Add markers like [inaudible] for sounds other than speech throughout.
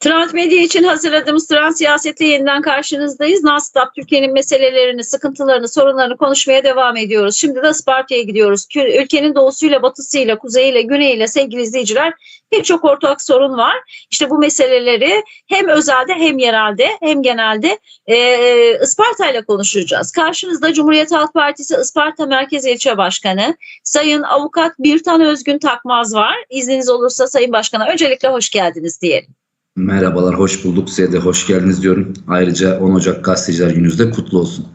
Trans Medya için hazırladığımız Trans Siyaset'le yeniden karşınızdayız. Nasdaq Türkiye'nin meselelerini, sıkıntılarını, sorunlarını konuşmaya devam ediyoruz. Şimdi de Isparta'ya gidiyoruz. Ülkenin doğusuyla, batısıyla, kuzeyiyle, güneyiyle sevgili izleyiciler pek ortak sorun var. İşte bu meseleleri hem özelde hem yerelde hem genelde e, Isparta ile konuşacağız. Karşınızda Cumhuriyet Halk Partisi Isparta Merkez İlçe Başkanı Sayın Avukat Birtan Özgün Takmaz var. İzniniz olursa Sayın Başkan'a öncelikle hoş geldiniz diyelim. Merhabalar, hoş bulduk. Size de hoş geldiniz diyorum. Ayrıca 10 Ocak Gazeteciler Gününüz de kutlu olsun.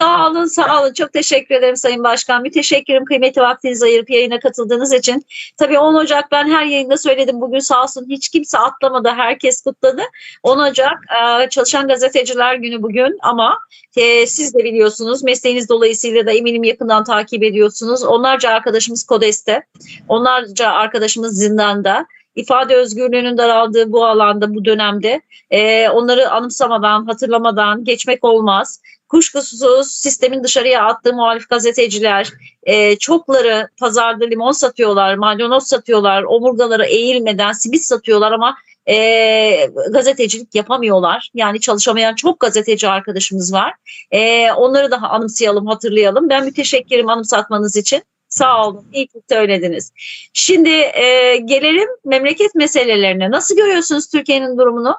Sağ olun, sağ olun. Çok teşekkür ederim Sayın Başkan. Müteşekkirim kıymetli vaktinizi ayırıp yayına katıldığınız için. Tabii 10 Ocak ben her yayında söyledim. Bugün sağ olsun hiç kimse atlamadı. Herkes kutladı. 10 Ocak e, Çalışan Gazeteciler Günü bugün ama e, siz de biliyorsunuz mesleğiniz dolayısıyla da eminim yakından takip ediyorsunuz. Onlarca arkadaşımız Kodes'te, onlarca arkadaşımız zindanda. İfade özgürlüğünün daraldığı bu alanda, bu dönemde e, onları anımsamadan, hatırlamadan geçmek olmaz kuşkusuz sistemin dışarıya attığı muhalif gazeteciler e, çokları pazarda limon satıyorlar, maydanoz satıyorlar, omurgaları eğilmeden simit satıyorlar ama e, gazetecilik yapamıyorlar. Yani çalışamayan çok gazeteci arkadaşımız var. E, onları daha anımsayalım, hatırlayalım. Ben müteşekkirim anımsatmanız için. Sağ olun. İyi ki söylediniz. Şimdi e, gelelim memleket meselelerine. Nasıl görüyorsunuz Türkiye'nin durumunu?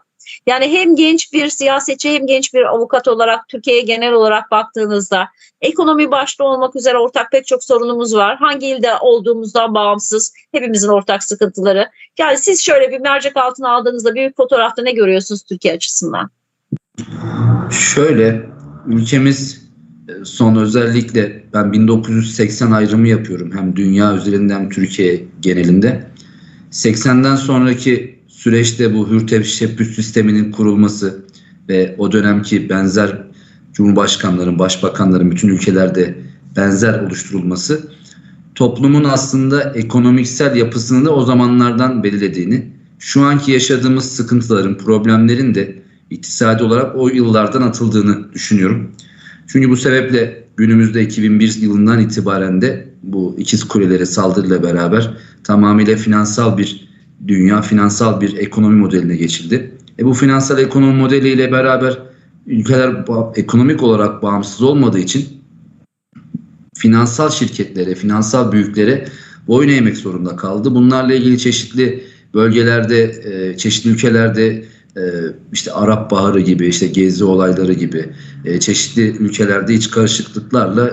Yani hem genç bir siyasetçi hem genç bir avukat olarak Türkiye'ye genel olarak baktığınızda ekonomi başta olmak üzere ortak pek çok sorunumuz var. Hangi ilde olduğumuzdan bağımsız hepimizin ortak sıkıntıları. Yani siz şöyle bir mercek altına aldığınızda büyük fotoğrafta ne görüyorsunuz Türkiye açısından? Şöyle, ülkemiz son özellikle ben 1980 ayrımı yapıyorum. Hem dünya üzerinde hem Türkiye genelinde. 80'den sonraki süreçte bu hür teşebbüs sisteminin kurulması ve o dönemki benzer cumhurbaşkanların, başbakanların bütün ülkelerde benzer oluşturulması toplumun aslında ekonomiksel yapısını da o zamanlardan belirlediğini, şu anki yaşadığımız sıkıntıların, problemlerin de iktisadi olarak o yıllardan atıldığını düşünüyorum. Çünkü bu sebeple günümüzde 2001 yılından itibaren de bu ikiz kulelere saldırıyla beraber tamamıyla finansal bir dünya, finansal bir ekonomi modeline geçildi. E bu finansal ekonomi modeliyle beraber ülkeler ekonomik olarak bağımsız olmadığı için finansal şirketlere, finansal büyüklere boyun eğmek zorunda kaldı. Bunlarla ilgili çeşitli bölgelerde, e, çeşitli ülkelerde e, işte Arap Baharı gibi, işte Gezi olayları gibi e, çeşitli ülkelerde iç karışıklıklarla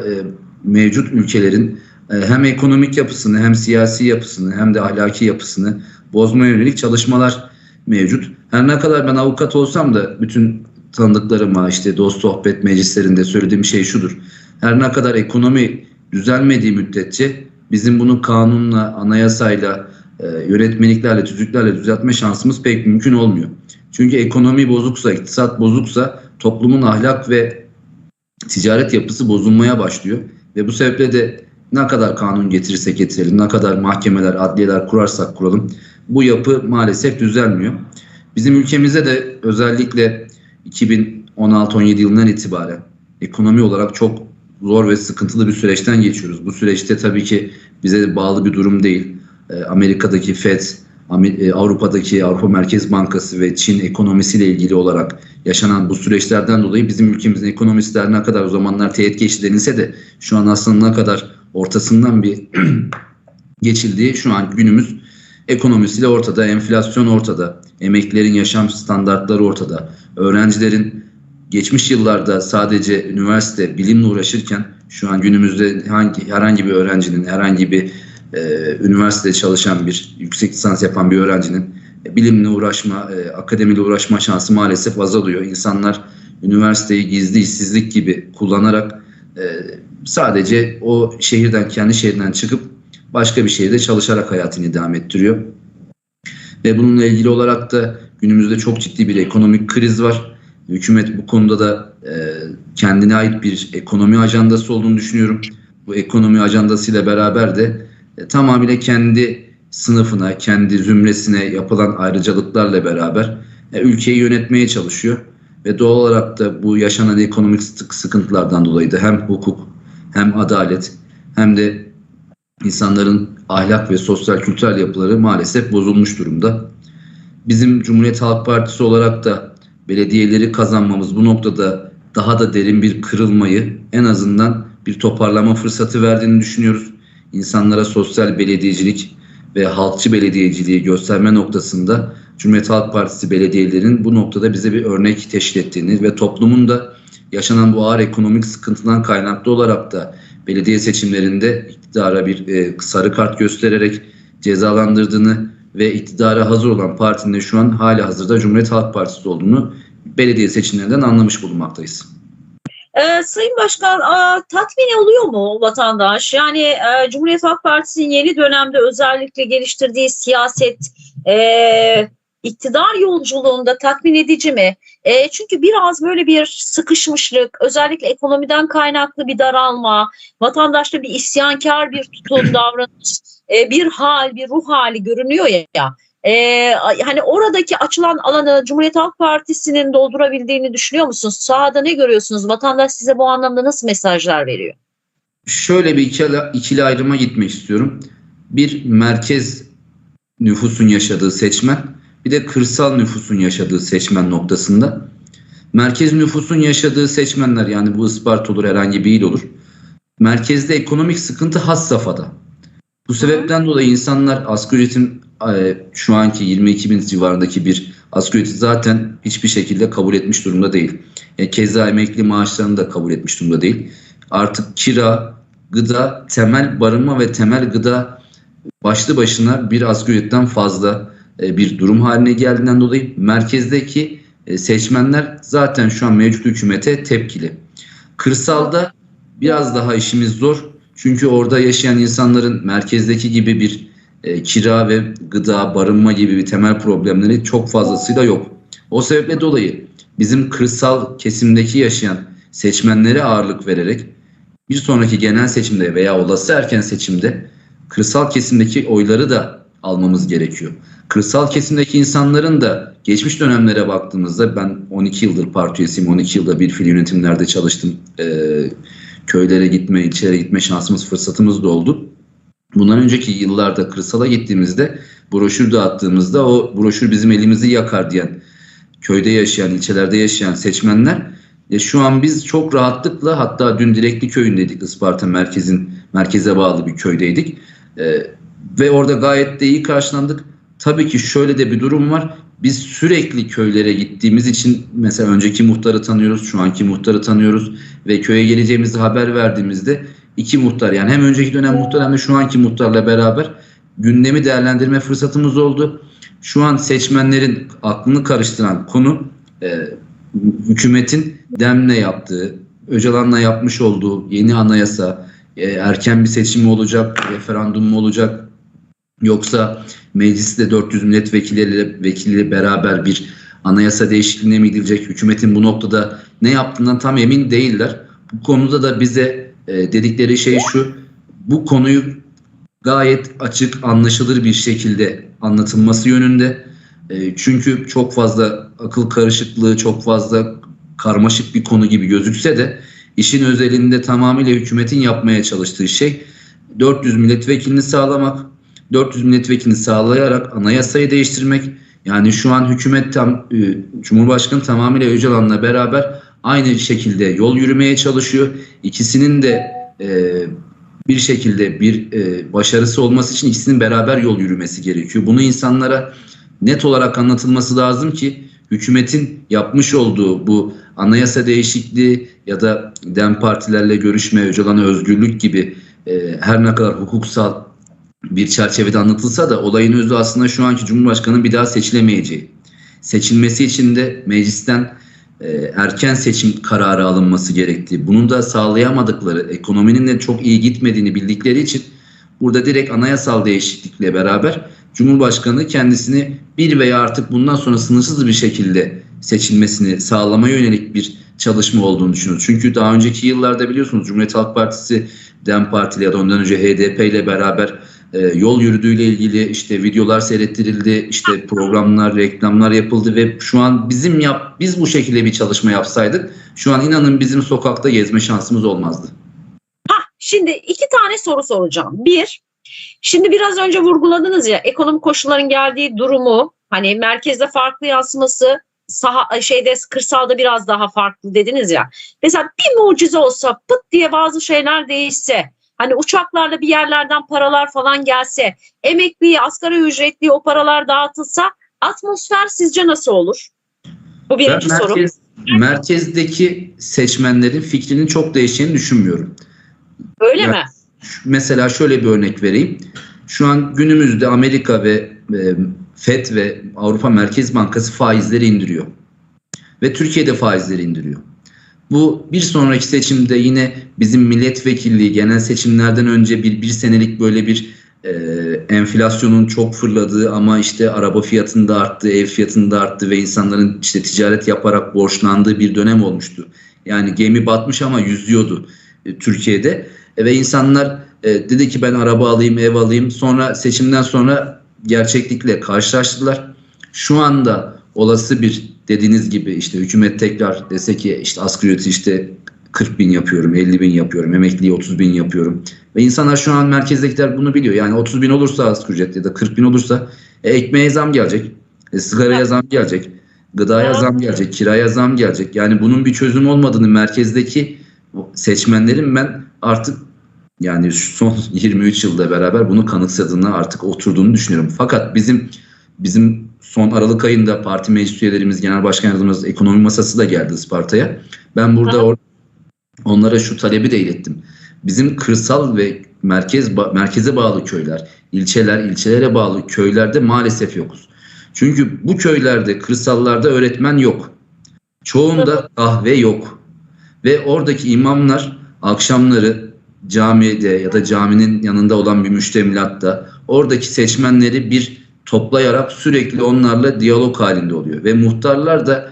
mevcut ülkelerin hem ekonomik yapısını hem siyasi yapısını hem de ahlaki yapısını bozmaya yönelik çalışmalar mevcut. Her ne kadar ben avukat olsam da bütün tanıdıklarıma işte dost sohbet meclislerinde söylediğim şey şudur. Her ne kadar ekonomi düzelmediği müddetçe bizim bunu kanunla, anayasayla, e, yönetmeliklerle, tüzüklerle düzeltme şansımız pek mümkün olmuyor. Çünkü ekonomi bozuksa, iktisat bozuksa toplumun ahlak ve ticaret yapısı bozulmaya başlıyor. Ve bu sebeple de ne kadar kanun getirirsek getirelim, ne kadar mahkemeler, adliyeler kurarsak kuralım bu yapı maalesef düzelmiyor. Bizim ülkemizde de özellikle 2016-17 yılından itibaren ekonomi olarak çok zor ve sıkıntılı bir süreçten geçiyoruz. Bu süreçte tabii ki bize bağlı bir durum değil. Amerika'daki FED, Avrupa'daki Avrupa Merkez Bankası ve Çin ekonomisiyle ilgili olarak yaşanan bu süreçlerden dolayı bizim ülkemizin ekonomisi ne kadar o zamanlar teğet geçti denilse de şu an aslında ne kadar ortasından bir [clears throat] geçildiği şu an günümüz ekonomisiyle ortada, enflasyon ortada, emeklilerin yaşam standartları ortada, öğrencilerin geçmiş yıllarda sadece üniversite bilimle uğraşırken şu an günümüzde hangi herhangi bir öğrencinin herhangi bir e, üniversitede çalışan bir yüksek lisans yapan bir öğrencinin e, bilimle uğraşma, e, akademiyle uğraşma şansı maalesef azalıyor. İnsanlar üniversiteyi gizli işsizlik gibi kullanarak e, sadece o şehirden kendi şehrinden çıkıp başka bir şehirde çalışarak hayatını devam ettiriyor. Ve bununla ilgili olarak da günümüzde çok ciddi bir ekonomik kriz var. Hükümet bu konuda da e, kendine ait bir ekonomi ajandası olduğunu düşünüyorum. Bu ekonomi ajandasıyla beraber de e, tamamıyla kendi sınıfına, kendi zümresine yapılan ayrıcalıklarla beraber e, ülkeyi yönetmeye çalışıyor. Ve doğal olarak da bu yaşanan ekonomik sıkıntılardan dolayı da hem hukuk hem adalet hem de insanların ahlak ve sosyal kültürel yapıları maalesef bozulmuş durumda. bizim Cumhuriyet Halk Partisi olarak da belediyeleri kazanmamız bu noktada daha da derin bir kırılmayı en azından bir toparlama fırsatı verdiğini düşünüyoruz. İnsanlara sosyal belediyecilik ve halkçı belediyeciliği gösterme noktasında Cumhuriyet Halk Partisi belediyelerinin bu noktada bize bir örnek teşkil ettiğini ve toplumun da yaşanan bu ağır ekonomik sıkıntıdan kaynaklı olarak da belediye seçimlerinde iktidara bir e, sarı kart göstererek cezalandırdığını ve iktidara hazır olan partinin şu an hali hazırda Cumhuriyet Halk Partisi olduğunu belediye seçimlerinden anlamış bulunmaktayız. Ee, Sayın Başkan aa, tatmin oluyor mu vatandaş? Yani e, Cumhuriyet Halk Partisi'nin yeni dönemde özellikle geliştirdiği siyaset e, iktidar yolculuğunda tatmin edici mi? E, çünkü biraz böyle bir sıkışmışlık, özellikle ekonomiden kaynaklı bir daralma, vatandaşta bir isyankar bir tutum [clears throat] davranış, e, bir hal, bir ruh hali görünüyor ya. E, hani oradaki açılan alanı Cumhuriyet Halk Partisi'nin doldurabildiğini düşünüyor musunuz? Sahada ne görüyorsunuz? Vatandaş size bu anlamda nasıl mesajlar veriyor? Şöyle bir ikili, ikili ayrıma gitmek istiyorum. Bir merkez nüfusun yaşadığı seçmen, bir de kırsal nüfusun yaşadığı seçmen noktasında. Merkez nüfusun yaşadığı seçmenler yani bu Isparta olur herhangi bir il olur. Merkezde ekonomik sıkıntı has safhada. Bu sebepten dolayı insanlar asgari ücretin şu anki 22 bin civarındaki bir asgari ücreti zaten hiçbir şekilde kabul etmiş durumda değil. E, keza emekli maaşlarını da kabul etmiş durumda değil. Artık kira, gıda, temel barınma ve temel gıda başlı başına bir asgari ücretten fazla e, bir durum haline geldiğinden dolayı merkezdeki e, seçmenler zaten şu an mevcut hükümete tepkili. Kırsalda biraz daha işimiz zor. Çünkü orada yaşayan insanların merkezdeki gibi bir e, kira ve gıda, barınma gibi bir temel problemleri çok fazlasıyla yok. O sebeple dolayı bizim kırsal kesimdeki yaşayan seçmenlere ağırlık vererek bir sonraki genel seçimde veya olası erken seçimde kırsal kesimdeki oyları da almamız gerekiyor. Kırsal kesimdeki insanların da geçmiş dönemlere baktığımızda ben 12 yıldır parti üyesiyim, 12 yılda bir fil yönetimlerde çalıştım. Ee, köylere gitme, ilçelere gitme şansımız, fırsatımız da oldu. Bundan önceki yıllarda kırsala gittiğimizde broşür dağıttığımızda o broşür bizim elimizi yakar diyen köyde yaşayan, ilçelerde yaşayan seçmenler e, şu an biz çok rahatlıkla hatta dün Direkli köyündeydik Isparta merkezin merkeze bağlı bir köydeydik. E, ve orada gayet de iyi karşılandık. Tabii ki şöyle de bir durum var. Biz sürekli köylere gittiğimiz için mesela önceki muhtarı tanıyoruz, şu anki muhtarı tanıyoruz ve köye geleceğimizi haber verdiğimizde iki muhtar yani hem önceki dönem muhtar hem de şu anki muhtarla beraber gündemi değerlendirme fırsatımız oldu. Şu an seçmenlerin aklını karıştıran konu e, hükümetin demle yaptığı, Öcalan'la yapmış olduğu yeni anayasa, e, erken bir seçim mi olacak, referandum mu olacak, yoksa mecliste 400 milletvekilleriyle vekiliyle beraber bir anayasa değişikliğine mi gidilecek? Hükümetin bu noktada ne yaptığından tam emin değiller. Bu konuda da bize e, dedikleri şey şu, bu konuyu gayet açık, anlaşılır bir şekilde anlatılması yönünde. E, çünkü çok fazla akıl karışıklığı, çok fazla karmaşık bir konu gibi gözükse de işin özelinde tamamıyla hükümetin yapmaya çalıştığı şey 400 milletvekilini sağlamak, 400 milletvekilini sağlayarak anayasayı değiştirmek. Yani şu an hükümet tam e, Cumhurbaşkanı tamamıyla Öcalan'la beraber aynı şekilde yol yürümeye çalışıyor. İkisinin de e, bir şekilde bir e, başarısı olması için ikisinin beraber yol yürümesi gerekiyor. Bunu insanlara net olarak anlatılması lazım ki hükümetin yapmış olduğu bu anayasa değişikliği ya da dem partilerle görüşme, Öcalan'a özgürlük gibi e, her ne kadar hukuksal bir çerçevede anlatılsa da olayın özü aslında şu anki Cumhurbaşkanı'nın bir daha seçilemeyeceği. Seçilmesi için de meclisten erken seçim kararı alınması gerektiği, bunun da sağlayamadıkları, ekonominin de çok iyi gitmediğini bildikleri için burada direkt anayasal değişiklikle beraber Cumhurbaşkanı kendisini bir veya artık bundan sonra sınırsız bir şekilde seçilmesini sağlamaya yönelik bir çalışma olduğunu düşünüyoruz. Çünkü daha önceki yıllarda biliyorsunuz Cumhuriyet Halk Partisi, DEM Partili ya da ondan önce HDP ile beraber e, yol yürüdüğüyle ilgili işte videolar seyrettirildi, işte programlar, reklamlar yapıldı ve şu an bizim yap biz bu şekilde bir çalışma yapsaydık şu an inanın bizim sokakta gezme şansımız olmazdı. Ha, şimdi iki tane soru soracağım. Bir, şimdi biraz önce vurguladınız ya ekonomik koşulların geldiği durumu Hani merkezde farklı yansıması saha şeyde kırsalda biraz daha farklı dediniz ya. Mesela bir mucize olsa pıt diye bazı şeyler değişse hani uçaklarla bir yerlerden paralar falan gelse emekliye asgari ücretli o paralar dağıtılsa atmosfer sizce nasıl olur? Bu birinci Ben merkez, merkezdeki seçmenlerin fikrinin çok değişeceğini düşünmüyorum. Öyle Yani- mi? Mesela şöyle bir örnek vereyim. Şu an günümüzde Amerika ve e, FED ve Avrupa Merkez Bankası faizleri indiriyor. Ve Türkiye'de faizleri indiriyor. Bu bir sonraki seçimde yine bizim milletvekilliği genel seçimlerden önce bir, bir senelik böyle bir e, enflasyonun çok fırladığı ama işte araba fiyatında arttı, ev fiyatında arttı ve insanların işte ticaret yaparak borçlandığı bir dönem olmuştu. Yani gemi batmış ama yüzüyordu e, Türkiye'de. E, ve insanlar e, dedi ki ben araba alayım, ev alayım. Sonra seçimden sonra gerçeklikle karşılaştılar. Şu anda olası bir dediğiniz gibi işte hükümet tekrar dese ki işte asgari ücreti işte 40 bin yapıyorum, 50 bin yapıyorum, emekliyi 30 bin yapıyorum. Ve insanlar şu an merkezdekiler bunu biliyor. Yani 30 bin olursa asgari ücret ya da 40 bin olursa e, ekmeğe zam gelecek, e, sigaraya zam gelecek, gıdaya zam gelecek, kiraya zam gelecek. Yani bunun bir çözüm olmadığını merkezdeki seçmenlerin ben artık yani son [laughs] 23 yılda beraber bunu kanıksadığını artık oturduğunu düşünüyorum. Fakat bizim bizim son Aralık ayında parti meclis üyelerimiz, genel başkan yardımcımız ekonomi masası da geldi Isparta'ya. Ben burada or- onlara şu talebi de ilettim. Bizim kırsal ve merkez ba- merkeze bağlı köyler, ilçeler, ilçelere bağlı köylerde maalesef yokuz. Çünkü bu köylerde, kırsallarda öğretmen yok. Çoğunda kahve yok. Ve oradaki imamlar akşamları camide ya da caminin yanında olan bir müştemilatta oradaki seçmenleri bir toplayarak sürekli onlarla diyalog halinde oluyor. Ve muhtarlar da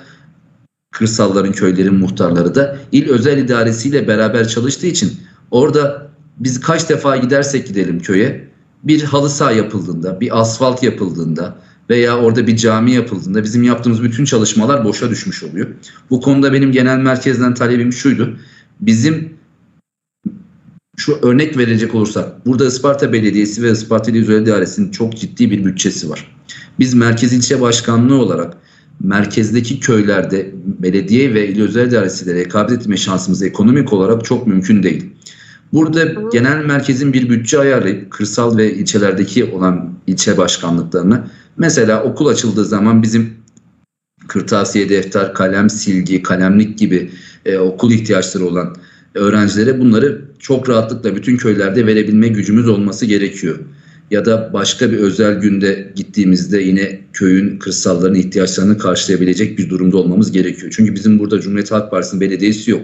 kırsalların, köylerin muhtarları da il özel idaresiyle beraber çalıştığı için orada biz kaç defa gidersek gidelim köye bir halı saha yapıldığında, bir asfalt yapıldığında veya orada bir cami yapıldığında bizim yaptığımız bütün çalışmalar boşa düşmüş oluyor. Bu konuda benim genel merkezden talebim şuydu. Bizim şu örnek verecek olursak burada Isparta Belediyesi ve Isparta İl İdaresi'nin çok ciddi bir bütçesi var. Biz merkez ilçe başkanlığı olarak merkezdeki köylerde belediye ve il özel idaresiyle rekabet etme şansımız ekonomik olarak çok mümkün değil. Burada genel merkezin bir bütçe ayarlayıp kırsal ve ilçelerdeki olan ilçe başkanlıklarını mesela okul açıldığı zaman bizim kırtasiye, defter, kalem, silgi, kalemlik gibi e, okul ihtiyaçları olan öğrencilere bunları çok rahatlıkla bütün köylerde verebilme gücümüz olması gerekiyor. Ya da başka bir özel günde gittiğimizde yine köyün kırsalların ihtiyaçlarını karşılayabilecek bir durumda olmamız gerekiyor. Çünkü bizim burada Cumhuriyet Halk Partisi'nin belediyesi yok.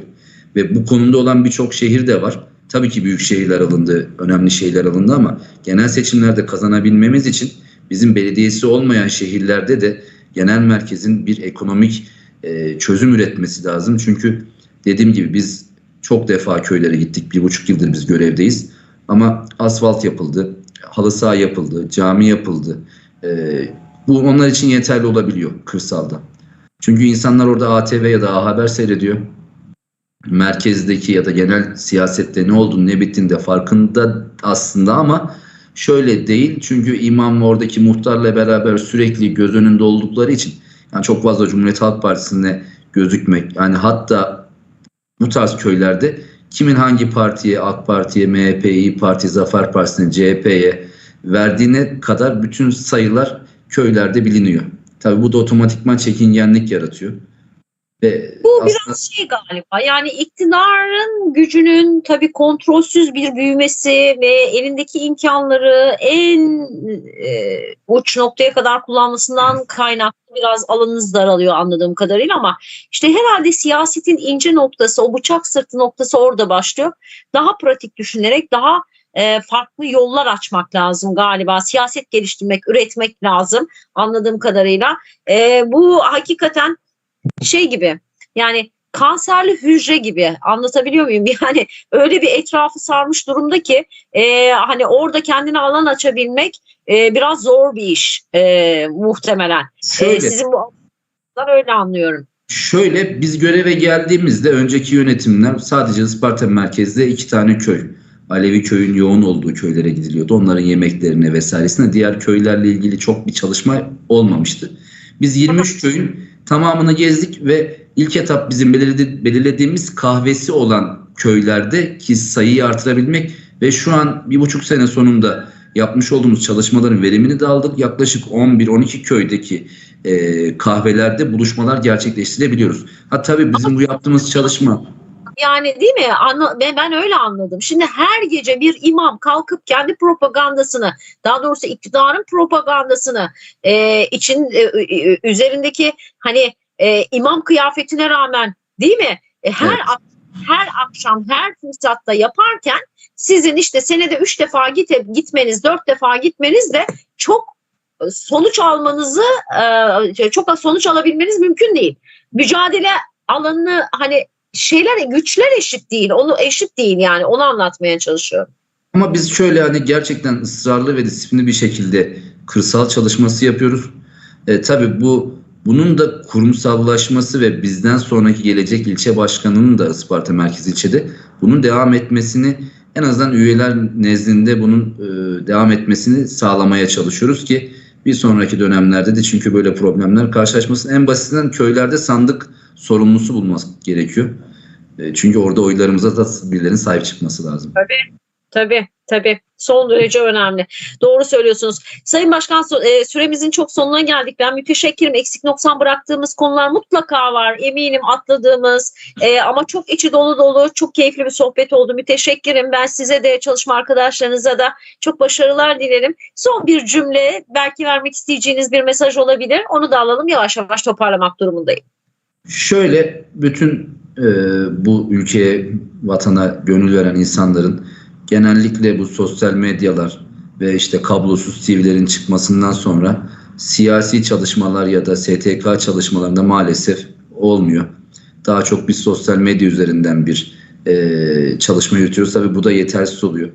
Ve bu konuda olan birçok şehir de var. Tabii ki büyük şehirler alındı, önemli şehirler alındı ama genel seçimlerde kazanabilmemiz için bizim belediyesi olmayan şehirlerde de genel merkezin bir ekonomik e, çözüm üretmesi lazım. Çünkü dediğim gibi biz çok defa köylere gittik. Bir buçuk yıldır biz görevdeyiz. Ama asfalt yapıldı, halı saha yapıldı, cami yapıldı. E, bu onlar için yeterli olabiliyor kırsalda. Çünkü insanlar orada ATV ya da A Haber seyrediyor. Merkezdeki ya da genel siyasette ne olduğunu ne bittiğini de farkında aslında ama şöyle değil. Çünkü imam oradaki muhtarla beraber sürekli göz önünde oldukları için yani çok fazla Cumhuriyet Halk Partisi'ne gözükmek yani hatta bu tarz köylerde kimin hangi partiye AK Parti'ye, MHP'ye, İYİ Parti, Zafer Partisi'ne, CHP'ye verdiğine kadar bütün sayılar köylerde biliniyor. Tabii bu da otomatikman çekingenlik yaratıyor. Ve Bu aslında- biraz şey galiba yani iktidarın gücünün tabii kontrolsüz bir büyümesi ve elindeki imkanları en e, uç noktaya kadar kullanmasından kaynaklı biraz alanınız daralıyor anladığım kadarıyla ama işte herhalde siyasetin ince noktası o bıçak sırtı noktası orada başlıyor. Daha pratik düşünerek daha e, farklı yollar açmak lazım galiba. Siyaset geliştirmek, üretmek lazım anladığım kadarıyla. E, bu hakikaten şey gibi yani kanserli hücre gibi anlatabiliyor muyum? [laughs] Yani öyle bir etrafı sarmış durumda ki e, hani orada kendine alan açabilmek e, biraz zor bir iş e, muhtemelen. E, şöyle sizin bu öyle anlıyorum. Şöyle biz göreve geldiğimizde önceki yönetimler sadece Isparta merkezde iki tane köy. Alevi köyün yoğun olduğu köylere gidiliyordu. Onların yemeklerine vesairesine diğer köylerle ilgili çok bir çalışma olmamıştı. Biz 23 köyün tamamını gezdik ve ilk etap bizim belirledi- belirlediğimiz kahvesi olan köylerde ki sayıyı artırabilmek ve şu an bir buçuk sene sonunda yapmış olduğumuz çalışmaların verimini de aldık. Yaklaşık 11-12 köydeki e, kahvelerde buluşmalar gerçekleştirebiliyoruz. Ha tabii bizim bu yaptığımız çalışma Yani değil mi? Anla, ben, ben öyle anladım. Şimdi her gece bir imam kalkıp kendi propagandasını, daha doğrusu iktidarın propagandasını e, için e, e, üzerindeki hani e, imam kıyafetine rağmen değil mi? E, her Evet. ak- her akşam, her fırsatta yaparken sizin işte senede üç defa git, gitmeniz, dört defa gitmeniz de çok e, sonuç almanızı, e, çok sonuç alabilmeniz mümkün değil. Mücadele alanını hani şeyler güçler eşit değil. Onu eşit değil yani. Onu anlatmaya çalışıyorum. Ama biz şöyle hani gerçekten ısrarlı ve disiplinli bir şekilde kırsal çalışması yapıyoruz. E, tabii bu bunun da kurumsallaşması ve bizden sonraki gelecek ilçe başkanının da Isparta Merkez ilçede bunun devam etmesini en azından üyeler nezdinde bunun e, devam etmesini sağlamaya çalışıyoruz ki bir sonraki dönemlerde de çünkü böyle problemler karşılaşmasın. En basitinden köylerde sandık sorumlusu bulması gerekiyor. E, çünkü orada oylarımıza da birilerinin sahip çıkması lazım. Tabii tabii. Son derece önemli. Doğru söylüyorsunuz. Sayın Başkan e, süremizin çok sonuna geldik. Ben müteşekkirim. Eksik noksan bıraktığımız konular mutlaka var. Eminim atladığımız e, ama çok içi dolu dolu çok keyifli bir sohbet oldu. Müteşekkirim. Ben size de çalışma arkadaşlarınıza da çok başarılar dilerim. Son bir cümle belki vermek isteyeceğiniz bir mesaj olabilir. Onu da alalım. Yavaş yavaş toparlamak durumundayım. Şöyle bütün e, bu ülkeye, vatana gönül veren insanların genellikle bu sosyal medyalar ve işte kablosuz TV'lerin çıkmasından sonra siyasi çalışmalar ya da STK çalışmalarında maalesef olmuyor. Daha çok biz sosyal medya üzerinden bir e, çalışma yürütüyoruz. Tabii bu da yetersiz oluyor.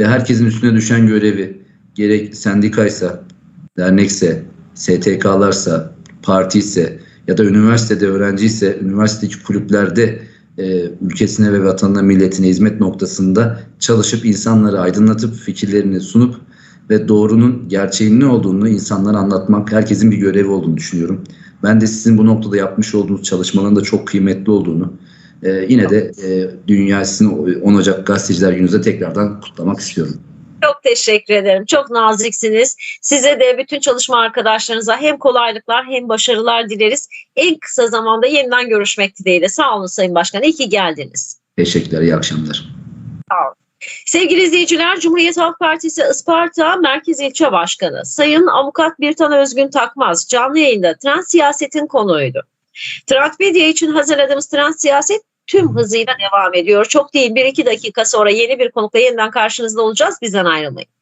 Ve herkesin üstüne düşen görevi gerek sendikaysa, dernekse, STK'larsa, partiyse ya da üniversitede öğrenciyse, üniversitedeki kulüplerde e, ülkesine ve vatanına, milletine hizmet noktasında çalışıp insanları aydınlatıp fikirlerini sunup ve doğrunun gerçeğin ne olduğunu insanlara anlatmak herkesin bir görevi olduğunu düşünüyorum. Ben de sizin bu noktada yapmış olduğunuz çalışmaların da çok kıymetli olduğunu e, yine de e, dünya sizin 10 Ocak Gazeteciler Günü'nüzde tekrardan kutlamak istiyorum. Çok teşekkür ederim. Çok naziksiniz. Size de bütün çalışma arkadaşlarınıza hem kolaylıklar hem başarılar dileriz. En kısa zamanda yeniden görüşmek dileğiyle. Sağ olun Sayın Başkan. İyi ki geldiniz. Teşekkürler, iyi akşamlar. Sevgili izleyiciler, Cumhuriyet Halk Partisi Isparta Merkez İlçe Başkanı Sayın Avukat Birtan Özgün Takmaz canlı yayında trans siyasetin konuydu. Trans Medya için hazırladığımız trans siyaset tüm hızıyla devam ediyor. Çok değil bir iki dakika sonra yeni bir konukla yeniden karşınızda olacağız. Bizden ayrılmayın.